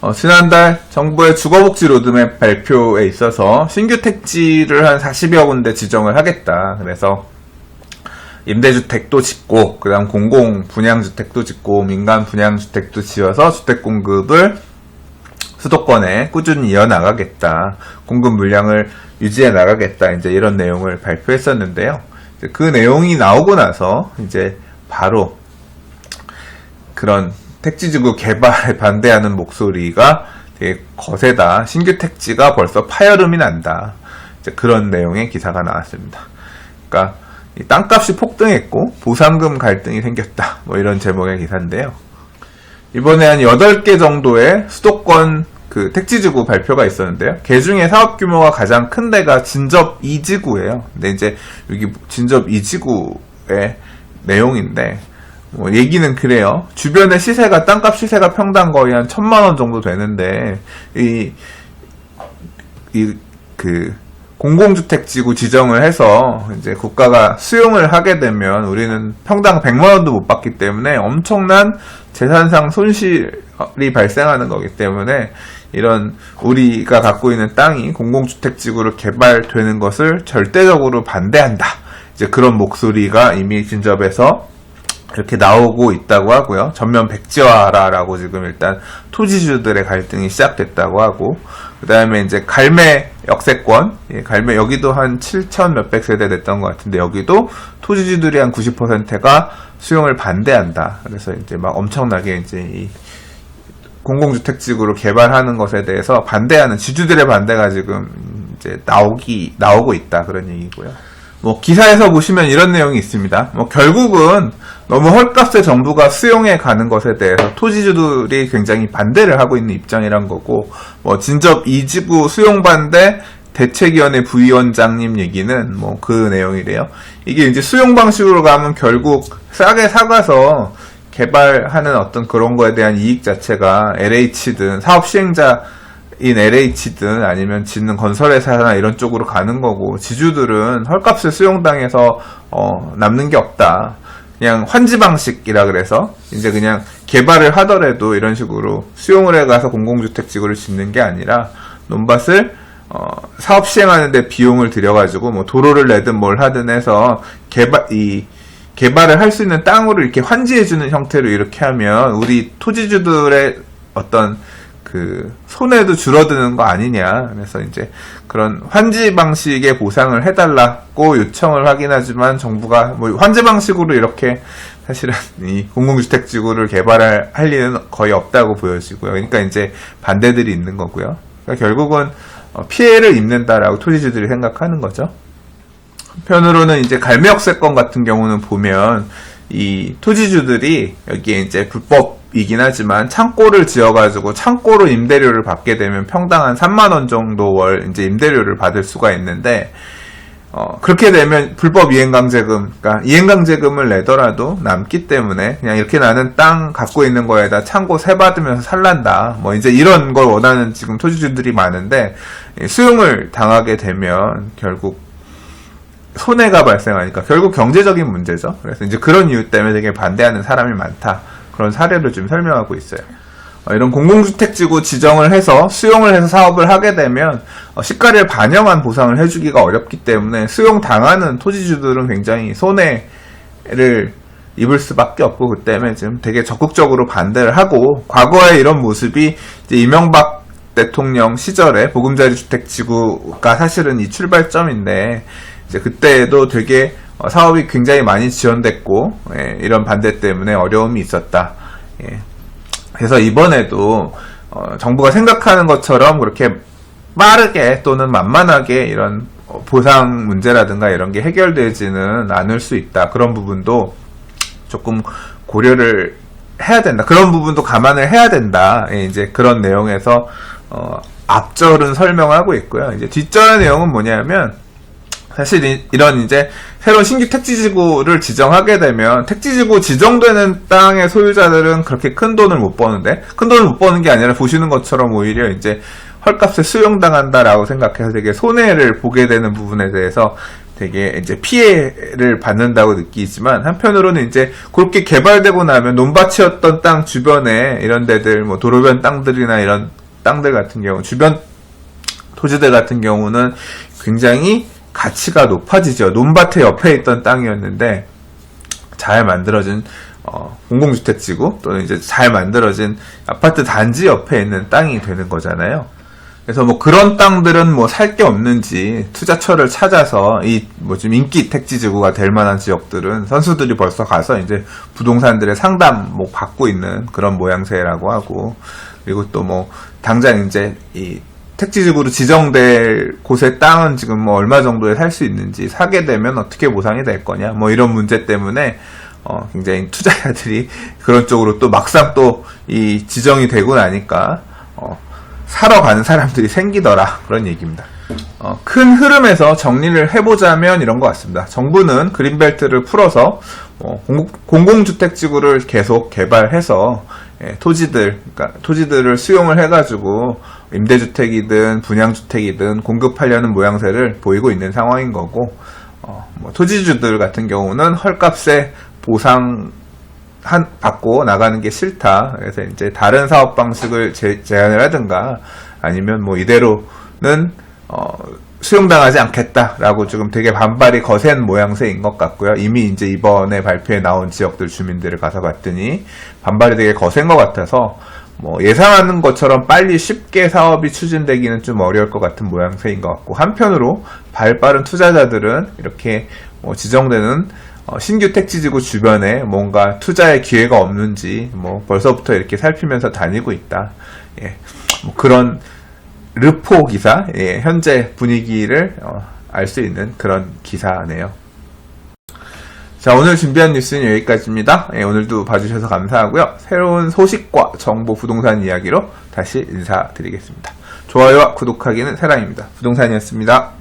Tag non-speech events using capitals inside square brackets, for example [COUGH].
어, 지난달 정부의 주거복지 로드맵 발표에 있어서 신규 택지를 한 40여 군데 지정을 하겠다. 그래서 임대주택도 짓고, 그 다음 공공 분양주택도 짓고, 민간 분양주택도 지어서 주택 공급을 수도권에 꾸준히 이어나가겠다. 공급 물량을 유지해 나가겠다. 이제 이런 내용을 발표했었는데요. 그 내용이 나오고 나서 이제 바로 그런 택지지구 개발에 반대하는 목소리가 되게 거세다. 신규 택지가 벌써 파열음이 난다. 그런 내용의 기사가 나왔습니다. 그러니까 이 땅값이 폭등했고 보상금 갈등이 생겼다. 뭐 이런 제목의 기사인데요. 이번에 한 8개 정도의 수도권 그 택지지구 발표가 있었는데요. 개 중에 사업 규모가 가장 큰 데가 진접 2지구예요. 근데 이제 여기 진접 2지구의 내용인데 뭐 얘기는 그래요. 주변의 시세가 땅값 시세가 평당 거의 한 천만 원 정도 되는데 이 이 그 공공주택 지구 지정을 해서 이제 국가가 수용을 하게 되면 우리는 평당 100만 원도 못 받기 때문에 엄청난 재산상 손실이 발생하는 거기 때문에 이런 우리가 갖고 있는 땅이 공공주택 지구로 개발되는 것을 절대적으로 반대한다. 이제 그런 목소리가 이미 진접에서 이렇게 나오고 있다고 하고요. 전면 백지화라라고 지금 일단 토지주들의 갈등이 시작됐다고 하고, 그 다음에 이제 갈매 역세권, 예, 갈매 여기도 한 7천 몇백 세대 됐던 것 같은데 여기도 토지주들이 한 90%가 수용을 반대한다. 그래서 이제 막 엄청나게 이제 이 공공주택지구로 개발하는 것에 대해서 반대하는 지주들의 반대가 지금 이제 나오기 나오고 있다 그런 얘기고요. 뭐 기사에서 보시면 이런 내용이 있습니다. 뭐 결국은 너무 헐값에 정부가 수용해 가는 것에 대해서 토지주들이 굉장히 반대를 하고 있는 입장이란 거고 뭐 진접 이지구 수용 반대 대책위원회 부위원장님 얘기는 뭐 그 내용이래요. 이게 이제 수용 방식으로 가면 결국 싸게 사가서 개발하는 어떤 그런 거에 대한 이익 자체가 LH든 사업 시행자 인 LH든 아니면 짓는 건설회사나 이런 쪽으로 가는 거고 지주들은 헐값을 수용당해서 어, 남는 게 없다. 그냥 환지 방식이라 그래서 이제 그냥 개발을 하더라도 이런 식으로 수용을 해가서 공공주택 지구를 짓는 게 아니라 논밭을 어, 사업 시행하는데 비용을 들여가지고 뭐 도로를 내든 뭘 하든 해서 개발 이 개발을 할 수 있는 땅으로 이렇게 환지해주는 형태로 이렇게 하면 우리 토지주들의 어떤 그 손해도 줄어드는 거 아니냐. 그래서 이제 그런 환지 방식의 보상을 해달라고 요청을 하긴 하지만 정부가 뭐 환지 방식으로 이렇게 사실은 이 공공주택 지구를 개발할 할 리는 거의 없다고 보여지고요. 그러니까 이제 반대들이 있는 거고요. 그러니까 결국은 어, 피해를 입는다라고 토지주들이 생각하는 거죠. 한편으로는 이제 갈매역세권 같은 경우는 보면 이 토지주들이 여기에 이제 불법 이긴 하지만 창고를 지어가지고 창고로 임대료를 받게 되면 평당 한 3만 원 정도 월 이제 임대료를 받을 수가 있는데 어, 그렇게 되면 불법 이행강제금, 그러니까 이행강제금을 내더라도 남기 때문에 그냥 이렇게 나는 땅 갖고 있는 거에다 창고 세 받으면서 살란다. 뭐 이제 이런 걸 원하는 지금 토지주들이 많은데 수용을 당하게 되면 결국 손해가 발생하니까 결국 경제적인 문제죠. 그래서 이제 그런 이유 때문에 되게 반대하는 사람이 많다. 그런 사례를 좀 설명하고 있어요. 어, 이런 공공주택지구 지정을 해서 수용을 해서 사업을 하게 되면 어, 시가를 반영한 보상을 해주기가 어렵기 때문에 수용 당하는 토지주들은 굉장히 손해를 입을 수밖에 없고 그 때문에 지금 되게 적극적으로 반대를 하고 과거에 이런 모습이 이명박 대통령 시절에 보금자리 주택 지구가 사실은 이 출발점인데 이제 그때도 되게 어, 사업이 굉장히 많이 지연됐고 예, 이런 반대 때문에 어려움이 있었다. 예. 그래서 이번에도 어, 정부가 생각하는 것처럼 그렇게 빠르게 또는 만만하게 이런 어, 보상 문제라든가 이런 게 해결되지는 않을 수 있다. 그런 부분도 조금 고려를 해야 된다. 그런 부분도 감안을 해야 된다. 예, 이제 그런 내용에서 어, 앞절은 설명하고 있고요. 이제 뒷절의 내용은 뭐냐면 사실 이, 이런 이제 새로운 신규 택지지구를 지정하게 되면 택지지구 지정되는 땅의 소유자들은 그렇게 큰 돈을 못 버는데 큰 돈을 못 버는 게 아니라 보시는 것처럼 오히려 이제 헐값에 수용당한다라고 생각해서 되게 손해를 보게 되는 부분에 대해서 되게 이제 피해를 받는다고 느끼지만 한편으로는 이제 그렇게 개발되고 나면 논밭이었던 땅 주변에 이런 데들 뭐 도로변 땅들이나 이런 땅들 같은 경우 주변 토지들 같은 경우는 굉장히 가치가 높아지죠. 논밭의 옆에 있던 땅이었는데 잘 만들어진 어, 공공주택지구 또는 이제 잘 만들어진 아파트 단지 옆에 있는 땅이 되는 거잖아요. 그래서 뭐 그런 땅들은 뭐 살 게 없는지 투자처를 찾아서 이 뭐 좀 인기 택지 지구가 될 만한 지역들은 선수들이 벌써 가서 이제 부동산들의 상담 뭐 받고 있는 그런 모양새라고 하고 그리고 또 뭐 당장 이제 이 택지지구로 지정될 곳의 땅은 지금 뭐 얼마 정도에 살 수 있는지 사게 되면 어떻게 보상이 될 거냐 뭐 이런 문제 때문에 어 굉장히 투자자들이 [LAUGHS] 그런 쪽으로 또 막상 또 이 지정이 되고 나니까 어 사러 가는 사람들이 생기더라 그런 얘기입니다. 어, 큰 흐름에서 정리를 해보자면 이런 것 같습니다. 정부는 그린벨트를 풀어서 어, 공공, 주택지구를 계속 개발해서 예, 토지들, 그러니까 토지들을 수용을 해가지고 임대주택이든 분양주택이든 공급하려는 모양새를 보이고 있는 상황인 거고 어, 뭐 토지주들 같은 경우는 헐값에 보상 한, 받고 나가는 게 싫다. 그래서 이제 다른 사업 방식을 제, 제안을 하든가 아니면 뭐 이대로는 어, 수용당하지 않겠다라고 지금 되게 반발이 거센 모양새인 것 같고요. 이미 이제 이번에 발표에 나온 지역들 주민들을 가서 봤더니 반발이 되게 거센 것 같아서 뭐 예상하는 것처럼 빨리 쉽게 사업이 추진되기는 좀 어려울 것 같은 모양새인 것 같고 한편으로 발 빠른 투자자들은 이렇게 뭐 지정되는 어, 신규 택지지구 주변에 뭔가 투자의 기회가 없는지 뭐 벌써부터 이렇게 살피면서 다니고 있다. 예, 뭐 그런 르포 기사, 예, 현재 분위기를 어, 알수 있는 그런 기사네요. 자, 오늘 준비한 뉴스는 여기까지입니다. 예, 오늘도 봐주셔서 감사하고요. 새로운 소식과 정보 부동산 이야기로 다시 인사드리겠습니다. 좋아요와 구독하기는 사랑입니다. 부동산이었습니다.